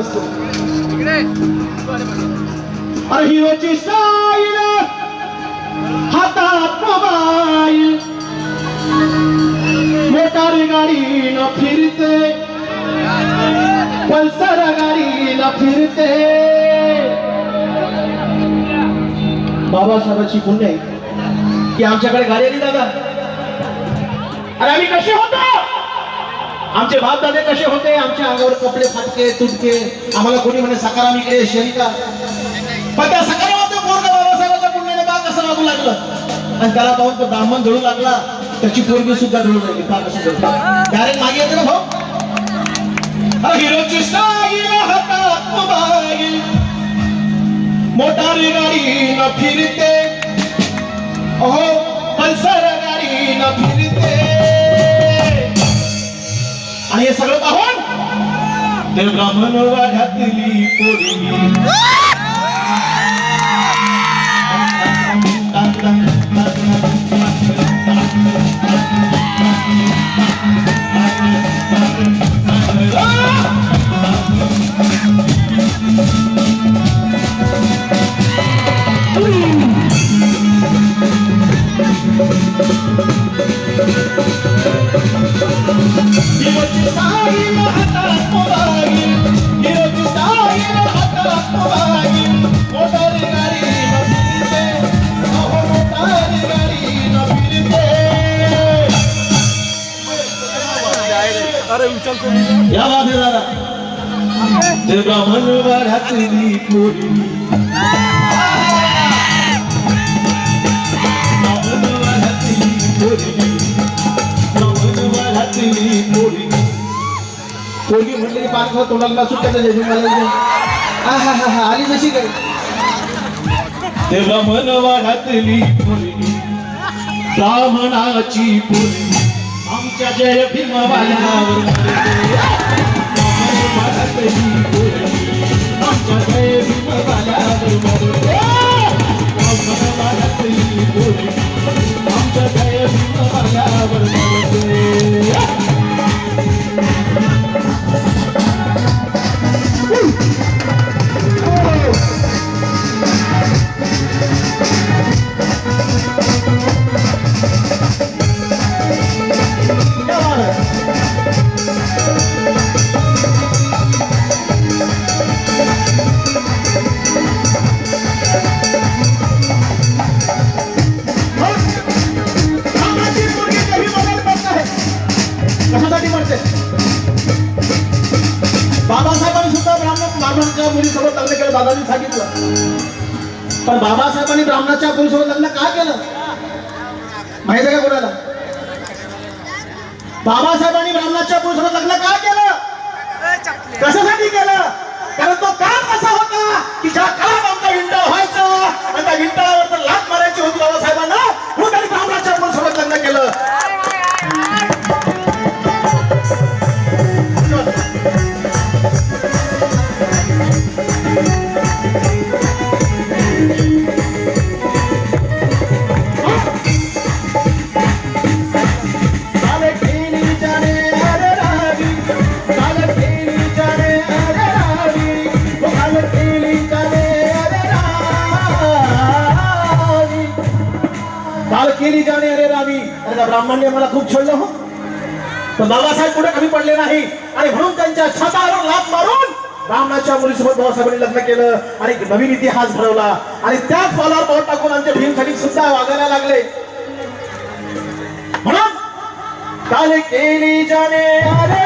असतो अरे हिरोची साईल हातात मोबाईल. मोटार गाडी न फिरते. पल्सर गाडी न फिरते. बाबासाहेबांची पुण्य की आमच्याकडे गाडी आली दादा? अरे आम्ही कसे होतो? आमचे बाप दादे कसे होते? आमच्या अंगावर कपडे फाटके तुटके. आम्हाला कोणी म्हणे सकाराम इकडे शनिका पण त्या सकारामध्ये पोरगा बाबासाहेबांच्या पुण्याने बा कसं लागू लागलं? आणि त्याला पाहून तो ब्राह्मण धळू लागला. त्याची पोरगी सुद्धा धळू लागली. बा कसं डायरेक्ट मागे येते ना भाऊ? हिरोची मोटारी मोटार गाडी न फिरते. अहो पल्सर गाडी न फिरते. आणि हे सगळं पाहून ते ब्राह्मण वाड्यातली पोरी हिरोची स्टाईल हातात मोबाईल हिरोची स्टाईल वाड्यातली पोरी पोरगी म्हटली पाच खाऊ तोंडाला सुट्ट्याचा जेजू मला हा हा हा आली जशी काय तेव्हा मन वाढातली पोरी ब्राह्मणाची पोरी आमच्या जय भीमवाल्यावर आमच्या जय भीमवाल्यावर आमच्या जय ब्राह्मणाच्या मुलीसोबत लग्न केलं दादानी सांगितलं. पण बाबासाहेबांनी ब्राह्मणाच्या मुलीसोबत लग्न का केलं? माहिती आहे का कोणाला? बाबासाहेबांनी ब्राह्मणाच्या मुलीसोबत लग्न का केलं? कशासाठी केलं? कारण तो काम असा होता की ज्या काम आमचा विंटर व्हायचा आणि त्या विंटरावर तर मारायची होती बाबासाहेबांना म्हणून त्यांनी ब्राह्मणाच्या मुलीसोबत लग्न केलं. पण बाबासाहेब पुढे कमी पडले नाही. आणि म्हणून त्यांच्या छतावर लाभ मारून रामनाथच्या मुलीसोबत बाबासाहेबांनी लग्न केलं. आणि नवीन इतिहास घडवला. आणि त्याच पावलावर पाऊल टाकून आमचे भीम सैनिक सुद्धा वागायला लागले. म्हणून काल केली जाणे अरे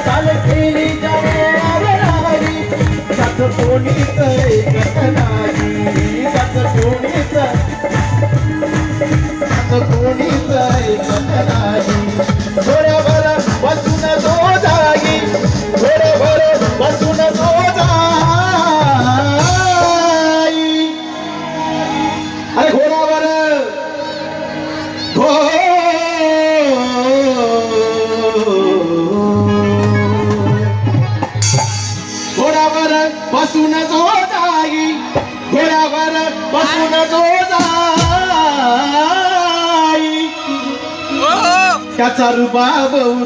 काल केली जाणे अरे रावी त्यात कोणीच ऐकत नाही. त्यात कोणीच त्यात कोणीच ऐकत नाही. What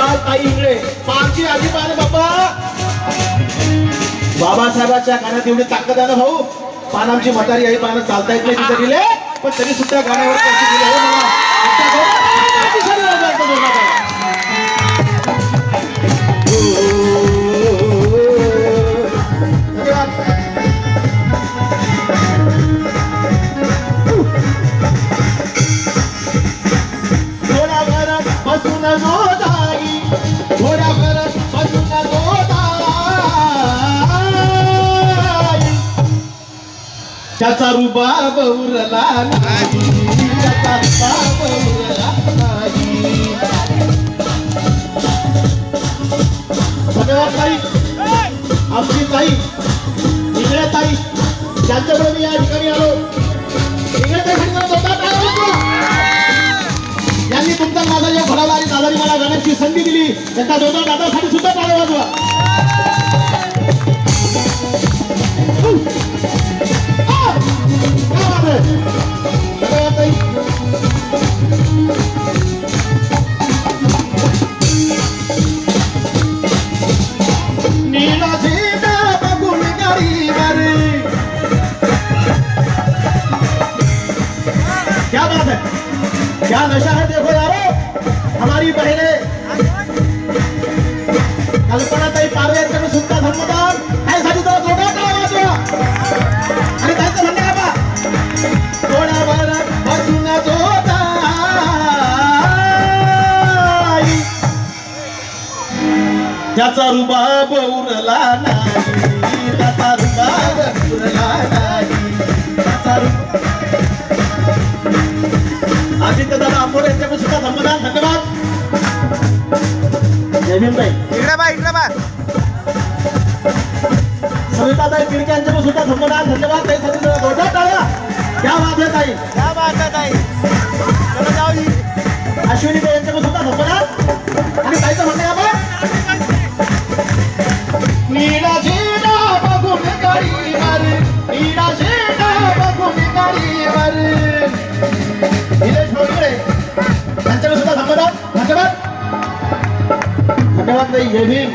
बाबा ताई इंगळे पाचशे आजी पाहिजे बाबा बाबासाहेबाच्या गाण्यात एवढी ताकद आहे ना भाऊ पान आमची म्हातारी आई पानं चालता येत नाही तिथे दिले पण तरी सुद्धा गाण्यावर पैसे दिले हो मला बसून थोड्या घरात बसून त्याचा रुबाब उरला नाही त्याचा रुबाब उरला नाही. आपली ताई इकडे ताई त्यांच्याकडे मी या ठिकाणी आलो. इकडे ते सांगितलं होतं, त्यांनी तुमचा माझा जो घडवला आणि दादानी मला गाण्याची संधी दिली. त्यांचा दोन दादासाठी सुद्धा टाळ्या वाजवा. रुबाब उरला नाही. त्याचा रुबाब उरला नाही. त्याचा रुबाब आदित्य दादा आंबोडे यांच्याकडे सुद्धा धन्यवाद. इकडे बा इकडे बा. पिडके यांच्याकडे सुद्धा धन्यवाद धन्यवाद. ताई साठी जरा जोरदार टाळ्या क्या बात ताई. क्या बात आहे ताई. चला जाऊ जी अश्विनी ताई यांच्याकडे सुद्धा धन्यवाद आणि ताईचं म्हणणं निलेश भोगरे यांच्याकडे सुद्धा धन्यवाद धन्यवाद धन्यवाद ताई जय भीम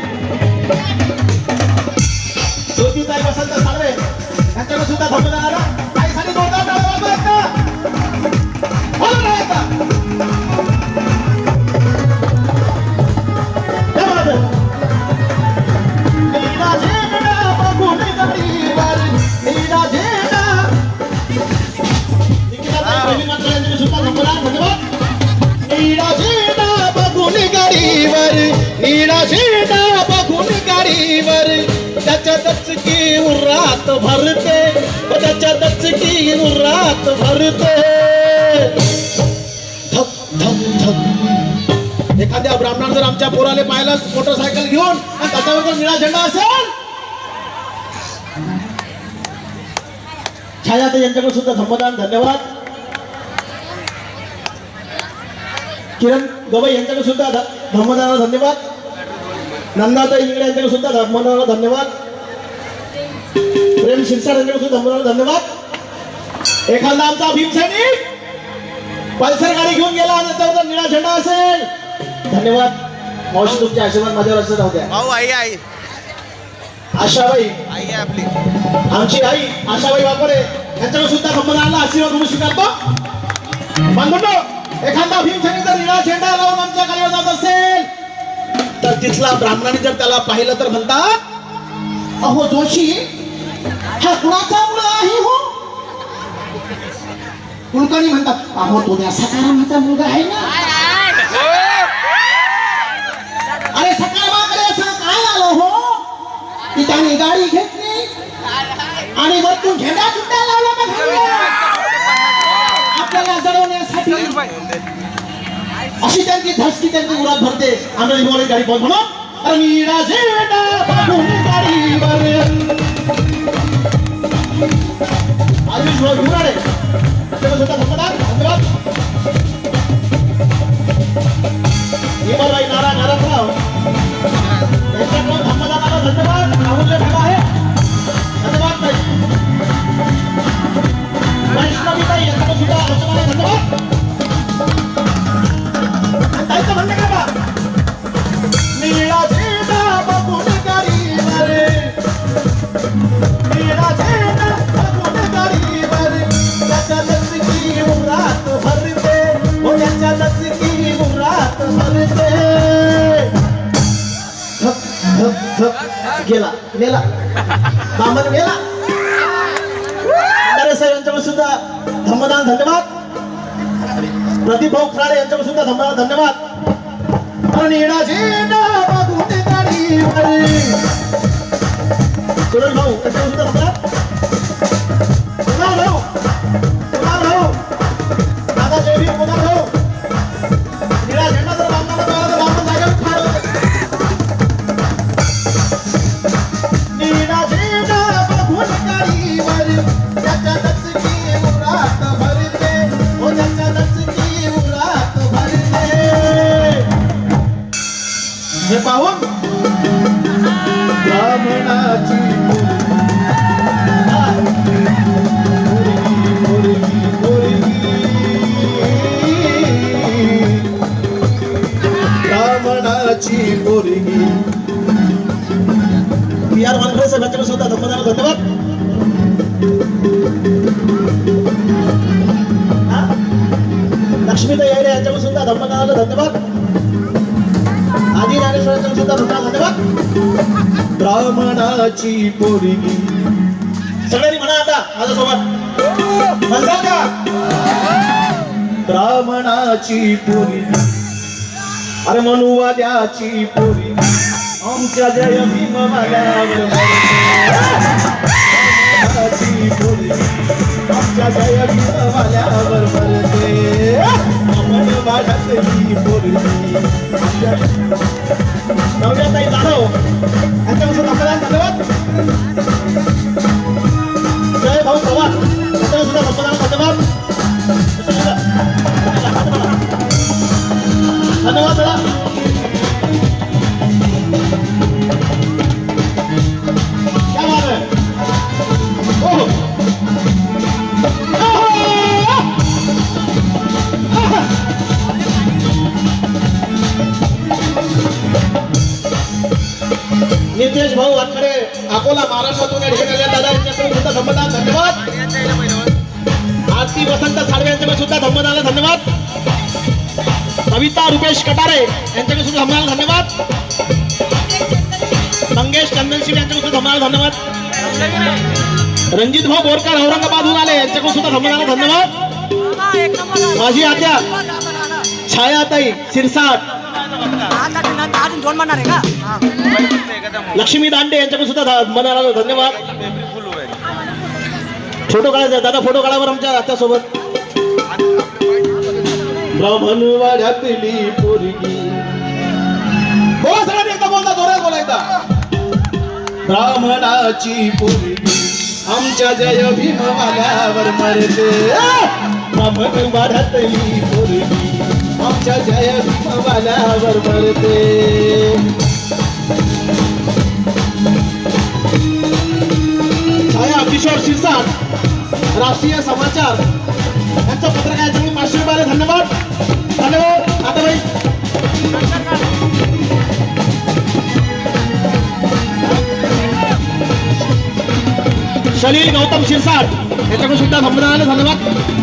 ज्योतिताई वसंत साळवे यांच्याकडे सुद्धा धन्यवाद नीला बघून गाडीवर त्याच्या दचकी उरात भरते. त्याच्या दचकी उरात भरते. धक धक धक एखाद्या ब्राह्मण जर आमच्या पोराले पाहिलं मोटरसायकल घेऊन आणि त्याच्यावर जर निळा झेंडा असेल? छायाताई यांच्याकडे सुद्धा धम्मदान धन्यवाद. किरण गवई यांच्याकडे सुद्धा ध- धन्यवाद. नंदाताई इंगळे यांच्याकडे सुद्धा धम्मदानाला धन्यवाद. प्रेम शिरसाट यांच्याकडे सुद्धा धम्मदानाला धन्यवाद. एखादा आमचा भीमसैनिक पल्सर गाडी घेऊन गेला आणि जर निळा झेंडा असेल. धन्यवाद. मावशी तुमचे आशीर्वाद माझ्यावर असं राहू द्या. भाऊ आई आई. आशाबाई. आई आपली. आमची आई आशाबाई वापरे यांच्याकडे सुद्धा धम्मदानाला आशीर्वाद म्हणून स्वीकारतो. बंधुनो एखादा भीमसेनी जर निळा झेंडा तिथला ब्राह्मणाने जर त्याला पाहिलं तर म्हणतात अहो जोशी हा कुणाचा मुलगा आहे हो? कुलकर्णी म्हणतात अहो तो त्या सकारामाचा मुलगा आहे ना. अरे सकारामाकडे असं काय आलं हो? की त्याने गाडी घेतली आणि वरतून झेंडा सुद्धा लावला बघा. आपल्याला আশি ট্যাঙ্কি ধাসকি ট্যাঙ্কি উড়ান ধরতে আমরা জীবনের গাড়ি বলব না। আমি রাজেটা বাবুন গাড়ি বারে আজ बामन गेला खंडारे साहेब यांच्यावर सुद्धा धम्मदान धन्यवाद. प्रदीप भाऊ खराडे यांच्यावर सुद्धा धम्मदान धन्यवाद. आणि सुरेश भाऊ यांच्यावर सुद्धा धन्यवाद. हे ब्राह्मणाची. ब्राह्मणाची मुलगी पी आर वानखडे साहेबांकडे सुद्धा धन्यवाद धन्यवाद? लक्ष्मीताई यायले यांच्याकडे सुद्धा धन्यवाद ब्राह्मणाची पोरगी. सगळ्यांनी म्हणा आता माझ्यासोबत. म्हणसाल का? ब्राह्मणाची पोरगी. अरे मनुवाद्याची पोरी आमच्या जय भीम माल्यावर मरते. पोरी आमच्या जय भीम माल्यावर अकोला महाराष्ट्रातून या ठिकाणी दादा यांच्याकडे सुद्धा धन्यवाद. आरती वसंत साळवे यांच्याकडे सुद्धा धम्मदान धन्यवाद. कविता रुपेश कटारे यांच्याकडे सुद्धा धम्मदान धन्यवाद. मंगेश चंदनशिव यांच्याकडे सुद्धा धम्मदान धन्यवाद. रणजित भाऊ बोरकर औरंगाबादहून आले यांच्याकडे सुद्धा धम्मदान धन्यवाद. माझी आत्या छायाताई सिरसाट अजून दोन म्हणणार आहे का लक्ष्मी दांडे यांच्याकडे सुद्धा ध- मनाला धन्यवाद. फोटो काढायचा दादा फोटो काढावर आमच्या आत्यासोबत. ब्राह्मण वाड्यातली पोरगी. बोला सगळ्यांनी एकदा बोलता जोरात बोला ब्राह्मणाची पोरगी आमच्या जय भीम वाल्यावर मरते. ब्राह्मण वाड्यातली पोरगी. तुमच्या जय मला वाल्यावर छाया किशोर शिरसाट राष्ट्रीय समाचार. यांचं पत्रकारांच्याकडून पाचशे रुपयाला धन्यवाद. धन्यवाद. आता भाई सलील गौतम शिरसाट यांच्याकडून सुद्धा धन्यवाद धन्यवाद.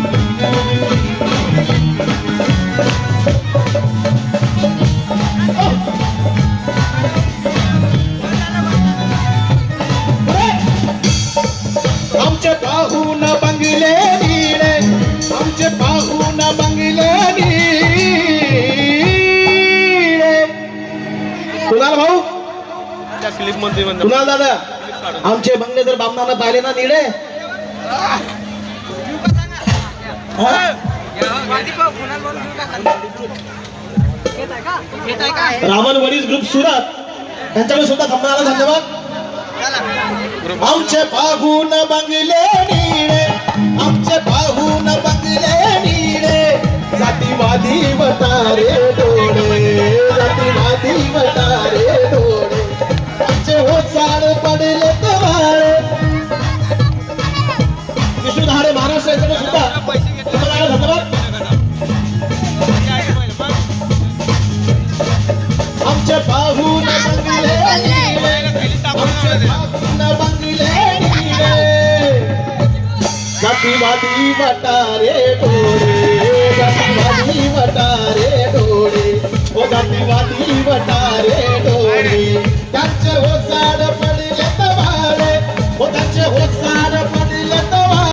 कुणाल दादा आमचे बंगले जर बामणाला पाहिले ना निडे रावण वडील ग्रुप सुरत त्यांच्याकडे सुद्धा थांबणार धन्यवाद. आमचे पाहून बंगले निळे आमचे पाहून बंगले निळे जातीवादी वतारे डोळे जातीवादी वतारे डोळे. झाड पडले विष्णू धाडे महाराष्ट्र याच्याकडे सुद्धा आमच्या बाहू जातीवादी वटारे डोळे जातीवादी वटारे डोळे. ओ जातीवादी वटारे डोळे. त्याच्या 오